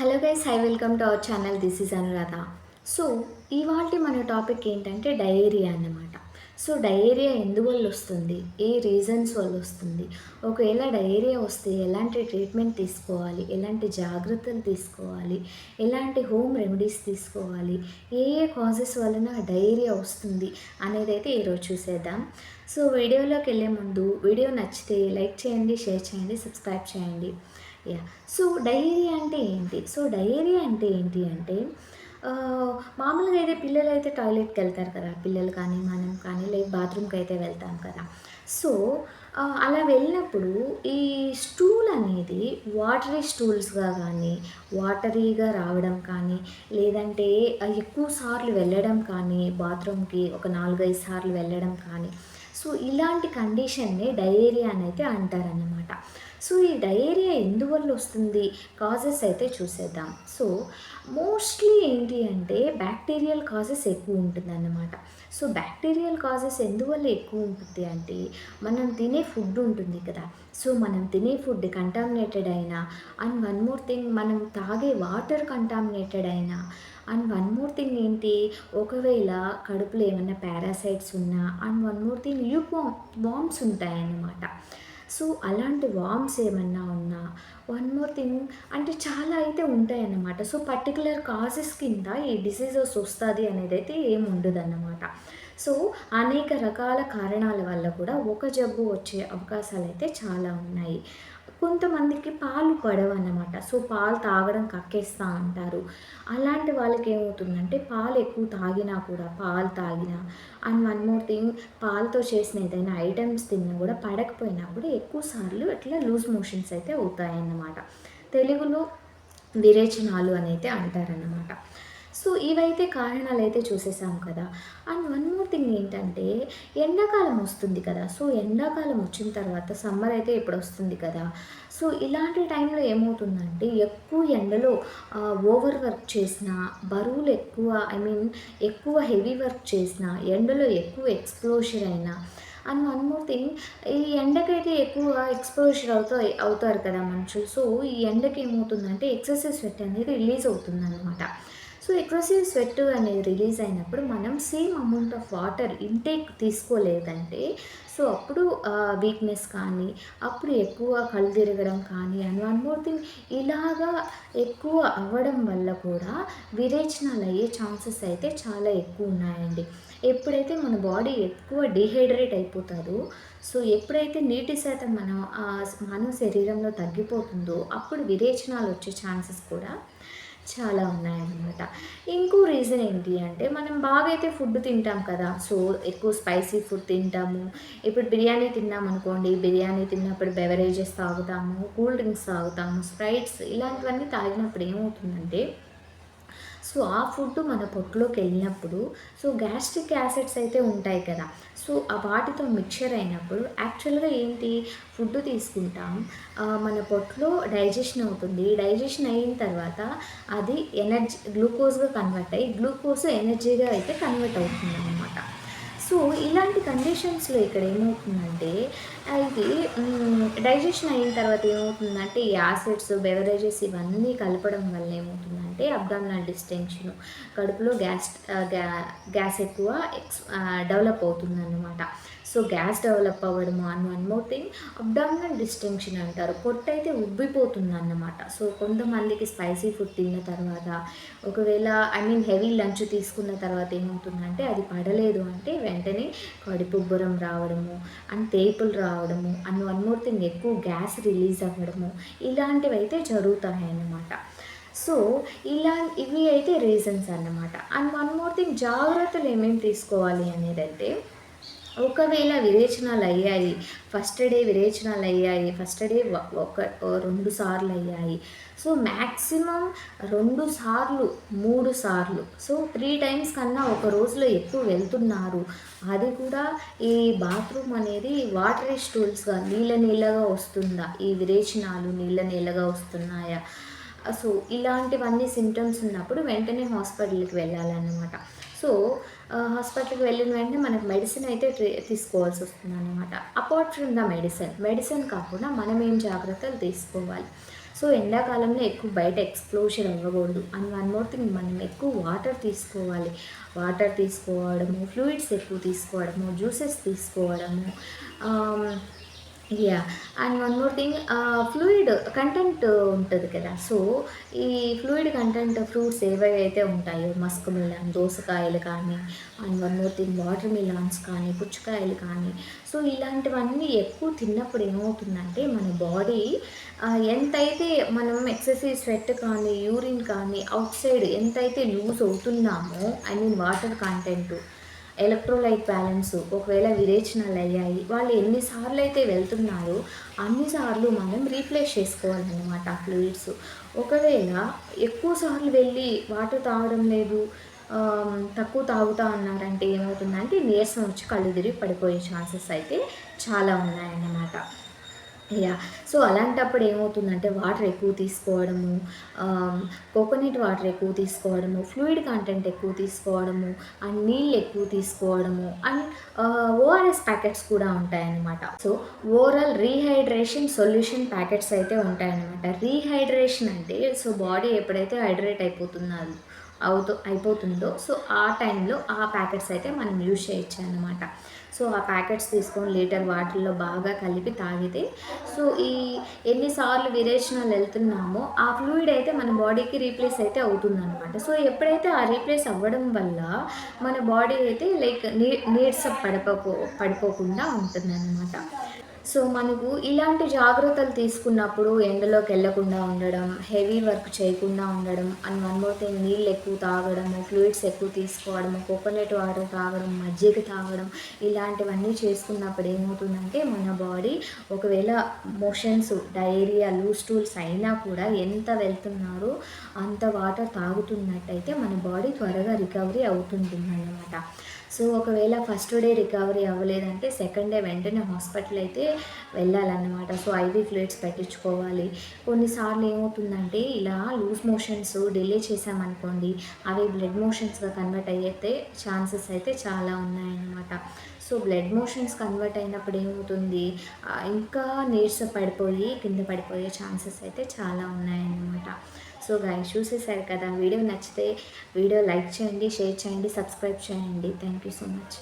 Hello guys hi welcome to our channel this is Anuradha so ఇవాళ మన topic ఏంటంటే dairy అన్నమాట. So diarrhoea ఎందువల్ల వస్తుంది? ఏ రీజన్స్ వల్ల వస్తుంది? ఒకవేళ డయేరియా వస్తే ఎలాంటి ట్రీట్మెంట్ తీసుకోవాలి? ఎలాంటి జాగ్రత్తలు తీసుకోవాలి? ఎలాంటి హోమ్ రెమెడీస్ తీసుకోవాలి? ఏ ఏ కాజెస్ వలన డయేరియా వస్తుంది అనేది అయితే ఈరోజు చూసేద్దాం. సో వీడియోలోకి వెళ్ళే ముందు వీడియో నచ్చితే లైక్ చేయండి షేర్ చేయండి సబ్స్క్రైబ్ చేయండి. యా. సో డయేరియా అంటే ఏంటి? సో డయేరియా అంటే ఏంటి అంటే మామూలుగా అయితే పిల్లలు అయితే టాయిలెట్కి వెళ్తారు కదా పిల్లలు కానీ మనం కానీ లేదు బాత్రూమ్కి అయితే వెళ్తాం కదా. సో అలా వెళ్ళినప్పుడు ఈ స్టూల్ అనేది వాటరీ స్టూల్స్గా కానీ వాటరీగా రావడం కానీ లేదంటే ఎక్కువ సార్లు వెళ్ళడం కానీ బాత్రూమ్కి ఒక నాలుగైదు సార్లు వెళ్ళడం కానీ సో ఇలాంటి కండిషన్ని డయేరియా అని అయితే అంటారన్నమాట. సో ఈ డయేరియా ఎందువల్ల వస్తుంది? కాజెస్ అయితే చూసేద్దాం. సో మోస్ట్లీ ఏంటి అంటే బ్యాక్టీరియల్ కాజెస్ ఎక్కువ ఉంటుంది అన్నమాట సో బ్యాక్టీరియల్ కాజెస్ ఎందువల్ల ఎక్కువ ఉంటుంది అంటే మనం తినే ఫుడ్ ఉంటుంది కదా. సో మనం తినే ఫుడ్ కంటామినేటెడ్ అయినా అండ్ వన్ మోర్ థింగ్ మనం తాగే వాటర్ కంటామినేటెడ్ అయినా అండ్ వన్ మోర్ థింగ్ ఏంటి? ఒకవేళ కడుపులో ఏమైనా పారాసైట్స్ ఉన్నా అండ్ వన్ మోర్ థింగ్ యూక్ వామ్స్ ఉంటాయన్నమాట. సో అలాంటి వామ్స్ ఏమన్నా ఉన్నా వన్ మోర్ థింగ్ అంటే చాలా అయితే ఉంటాయన్నమాట. సో పర్టికులర్ కాజెస్ కింద ఈ డిసీజెస్ వస్తుంది అనేది అయితే ఏమి ఉండదన్నమాట. సో అనేక రకాల కారణాల వల్ల కూడా ఒక జబ్బు వచ్చే అవకాశాలు అయితే చాలా ఉన్నాయి. కొంతమందికి పాలు పడవు అన్నమాట సో పాలు తాగడం కక్కేస్తా అంటారు. అలాంటి వాళ్ళకి ఏమవుతుందంటే పాలు ఎక్కువ తాగినా కూడా పాలు తాగినా అండ్ వన్ మోర్ థింగ్ పాలతో చేసిన ఏదైనా ఐటమ్స్ తిన్నా కూడా పడకపోయినా కూడా ఎక్కువ సార్లు ఇట్లా లూజ్ మోషన్స్ అయితే అవుతాయన్నమాట. తెలుగులో విరేచనాలు అని అయితే అంటారన్నమాట. సో ఇవైతే కారణాలు అయితే చూసేసాం కదా. అండ్ వన్ మోర్ థింగ్ ఏంటంటే ఎండాకాలం వస్తుంది కదా. సో ఎండాకాలం వచ్చిన తర్వాత సమ్మర్ అయితే ఇప్పుడు వస్తుంది కదా. సో ఇలాంటి టైంలో ఏమవుతుందంటే ఎక్కువ ఎండలో ఓవర్ వర్క్ చేసిన బరువులు ఎక్కువ ఐ మీన్ ఎక్కువ హెవీ వర్క్ చేసిన ఎండలో ఎక్కువ ఎక్స్ప్లోజర్ అయినా అండ్ వన్ మోర్ థింగ్ ఈ ఎండకైతే ఎక్కువ ఎక్స్పోజర్ అవుతా అవుతారు కదా మనుషులు. సో ఈ ఎండకి ఏమవుతుందంటే ఎక్సర్సైజ్ స్వెట్ అనేది రిలీజ్ అవుతుంది అనమాట సో ఎక్సెసివ్ స్వెట్ అనేది రిలీజ్ అయినప్పుడు మనం same amount of water intake తీసుకోలేదంటే so అప్పుడు వీక్నెస్ కానీ అప్పుడు ఎక్కువ కళ్ళు తిరగడం కానీ అండ్ వన్ మోర్ థింగ్ ఇలాగా ఎక్కువ అవ్వడం వల్ల కూడా విరేచనాలు అయ్యే ఛాన్సెస్ అయితే చాలా ఎక్కువ ఉన్నాయండి. ఎప్పుడైతే మన బాడీ ఎక్కువ డిహైడ్రేట్ అయిపోతుందో సో ఎప్పుడైతే నీటి శాతం మన మానవ శరీరంలో తగ్గిపోతుందో అప్పుడు విరేచనాలు వచ్చే ఛాన్సెస్ కూడా చాలా ఉన్నాయన్నమాట. ఇంకో రీజన్ ఏంటి అంటే మనం బాగా అయితే ఫుడ్ తింటాం కదా సో ఎక్కువ స్పైసీ ఫుడ్ తింటాము. ఇప్పుడు బిర్యానీ తిన్నాం అనుకోండి బిర్యానీ తిన్నప్పుడు బెవరేజెస్ తాగుతాము కూల్ డ్రింక్స్ తాగుతాము స్ప్రైట్స్ ఇలాంటివన్నీ తాగినప్పుడు ఏమవుతుందంటే సో ఆ ఫుడ్ మన పొట్టులోకి వెళ్ళినప్పుడు సో గ్యాస్ట్రిక్ యాసిడ్స్ అయితే ఉంటాయి కదా. సో ఆ వాటితో మిక్చర్ అయినప్పుడు యాక్చువల్గా ఏంటి? ఫుడ్ తీసుకుంటాం. మన పొట్టులో డైజెషన్ అవుతుంది. డైజెషన్ అయిన తర్వాత అది ఎనర్జీ గ్లూకోజ్గా కన్వర్ట్ అయ్యి గ్లూకోజ్ ఎనర్జీగా అయితే కన్వర్ట్ అవుతుంది అనమాట సో ఇలాంటి కండిషన్స్లో ఇక్కడ ఏమవుతుందంటే ఇది డైజెషన్ అయిన తర్వాత ఏమవుతుందంటే ఈ యాసిడ్స్ బెవరేజెస్ ఇవన్నీ కలపడం వల్ల ఏమవుతుందంటే అంటే అబ్డామినల్ డిస్టెన్షన్ కడుపులో గ్యాస్ గ్యాస్ ఎక్కువ ఎక్స్ డెవలప్ అవుతుందన్నమాట. సో గ్యాస్ డెవలప్ అవ్వడము and one more thing. Abdominal distension అంటారు. పొట్ట అయితే ఉబ్బిపోతుంది అన్నమాట సో కొంతమందికి స్పైసీ ఫుడ్ తిన్న తర్వాత ఒకవేళ ఐ మీన్ హెవీ లంచ్ తీసుకున్న తర్వాత ఏమవుతుందంటే అది పడలేదు అంటే వెంటనే కడుపుబ్బరం రావడము అండ్ తేపులు రావడము అండ్ వన్ మోర్ థింగ్ ఎక్కువ గ్యాస్ రిలీజ్ అవ్వడము ఇలాంటివి అయితే జరుగుతాయి అన్నమాట సో ఇలా ఇవి అయితే రీజన్స్ అన్నమాట. అండ్ వన్ మోర్ థింగ్ జాగ్రత్తలు ఏమేమి తీసుకోవాలి అనేది ఒకవేళ విరేచనాలు అయ్యాయి ఫస్ట్ డే విరేచనాలు అయ్యాయి ఫస్ట్ డే ఒక రెండు సార్లు అయ్యాయి. సో మ్యాక్సిమం రెండు సార్లు మూడు సార్లు. సో త్రీ టైమ్స్ కన్నా ఒక రోజులో ఎక్కువ వెళ్తున్నారు. అది కూడా ఈ బాత్రూమ్ అనేది వాటరీ స్టూల్స్గా నీళ్ళ నీళ్ళగా వస్తుందా? ఈ విరేచనాలు నీళ్ళ నీళ్ళగా వస్తున్నాయా? సో ఇలాంటివన్నీ సిమ్టమ్స్ ఉన్నప్పుడు వెంటనే హాస్పిటల్కి వెళ్ళాలన్నమాట. సో హాస్పిటల్కి వెళ్ళిన వెంటనే మనకు మెడిసిన్ అయితే తీసుకోవాల్సి వస్తుంది అనమాట apart from the medicine medicine కాకుండా మనం ఏం జాగ్రత్తలు తీసుకోవాలి? సో ఎండాకాలంలో ఎక్కువ బయట ఎక్స్ప్లోజర్ అవ్వకూడదు. అండ్ వన్ మోర్ థింగ్ మనం ఎక్కువ వాటర్ తీసుకోవాలి. వాటర్ తీసుకోవడము ఫ్లూయిడ్స్ ఎక్కువ తీసుకోవడము జ్యూసెస్ తీసుకోవడము yeah and one more thing fluid content ఉంటుంది కదా. సో ఈ ఫ్లూయిడ్ కంటెంట్ ఫ్రూట్స్ ఏవైతే ఉంటాయో మస్క్ మిలాన్ దోసకాయలు కానీ and one more thing water melons కానీ పుచ్చకాయలు కానీ సో ఇలాంటివన్నీ ఎక్కువ తిన్నప్పుడు ఏమవుతుందంటే మన బాడీ ఎంతైతే మనం ఎక్సర్సైజ్ స్వెట్ కానీ యూరిన్ కానీ అవుట్ సైడ్ ఎంతైతే lose అవుతున్నామో I mean water content electrolyte balance ఒకవేళ విరేచనాలు అయ్యాయి వాళ్ళు ఎన్నిసార్లు అయితే వెళ్తున్నారో అన్నిసార్లు మనం రీప్లేస్ చేసుకోవాలన్నమాట ఆ ఫ్లూయిడ్స్ ఒకవేళ ఎక్కువ సార్లు వెళ్ళి వాటర్ తాగడం లేదు తక్కువ తాగుతా అన్నారంటే ఏమవుతుందంటే నీరసం వచ్చి కళ్ళు తిరిగి పడిపోయే ఛాన్సెస్ అయితే చాలా ఉన్నాయన్నమాట. యా సో అలాంటప్పుడు ఏమవుతుందంటే వాటర్ ఎక్కువ తీసుకోవడము um, కోకోనట్ వాటర్ ఎక్కువ తీసుకోవడము ఫ్లూయిడ్ కంటెంట్ ఎక్కువ తీసుకోవడము అండ్ నీళ్ళు ఎక్కువ తీసుకోవడము అండ్ ఓఆర్ఎస్ ప్యాకెట్స్ కూడా ఉంటాయన్నమాట. So overall rehydration solution packets అయితే ఉంటాయన్నమాట. రీహైడ్రేషన్ అంటే సో బాడీ ఎప్పుడైతే హైడ్రేట్ అయిపోతున్నది అవుతూ అయిపోతుందో. సో ఆ టైంలో ఆ ప్యాకెట్స్ అయితే మనం యూజ్ చేయొచ్చు అనమాట సో ఆ ప్యాకెట్స్ తీసుకొని లీటర్ వాటర్లో బాగా కలిపి తాగితే సో ఈ ఎన్నిసార్లు విరేచనాలు వెళ్తున్నామో ఆ ఫ్లూయిడ్ అయితే మన బాడీకి రీప్లేస్ అయితే అవుతుందన్నమాట సో ఎప్పుడైతే ఆ రీప్లేస్ అవ్వడం వల్ల మన బాడీ అయితే లైక్ నీ నీడ్స్ పడిపోకో పడిపోకుండా ఉంటుందన్నమాట సో మనకు ఇలాంటి జాగ్రత్తలు తీసుకున్నప్పుడు ఎండలోకి వెళ్ళకుండా ఉండడం హెవీ వర్క్ చేయకుండా ఉండడం అండ్ వన్ మోర్ థింగ్ నీళ్ళు ఎక్కువ తాగడము ఫ్లూయిడ్స్ ఎక్కువ తీసుకోవడము కోకోనట్ వాటర్ తాగడం మజ్జిగ తాగడం ఇలాంటివన్నీ చేసుకున్నప్పుడు ఏమవుతుందంటే మన బాడీ ఒకవేళ మోషన్స్ డైరియా లూస్ టూల్స్ అయినా కూడా ఎంత వెళ్తున్నారో అంత వాటర్ తాగుతున్నట్టయితే మన బాడీ త్వరగా రికవరీ అవుతుంటుందన్నమాట. అన్నమాట సో ఒకవేళ ఫస్ట్ డే రికవరీ అవ్వలేదంటే సెకండ్ డే వెంటనే హాస్పిటల్ అయితే వెళ్ళాలన్నమాట. సో ఐవీ ఫ్లూయిడ్స్ పెట్టించుకోవాలి. కొన్నిసార్లు ఏమవుతుందంటే ఇలా లూజ్ మోషన్స్ డిలే చేసామనుకోండి అవి బ్లడ్ మోషన్స్గా కన్వర్ట్ అయ్యేతే ఛాన్సెస్ అయితే చాలా ఉన్నాయన్నమాట. సో బ్లడ్ మోషన్స్ కన్వర్ట్ అయినప్పుడు ఏమవుతుంది? ఇంకా నీర్స్ పడిపోయి కింద పడిపోయే ఛాన్సెస్ అయితే చాలా ఉన్నాయన్నమాట. సో గాయ చూసేసారు కదా వీడియో నచ్చితే వీడియో లైక్ చేయండి షేర్ చేయండి సబ్స్క్రైబ్ చేయండి. Thank you so much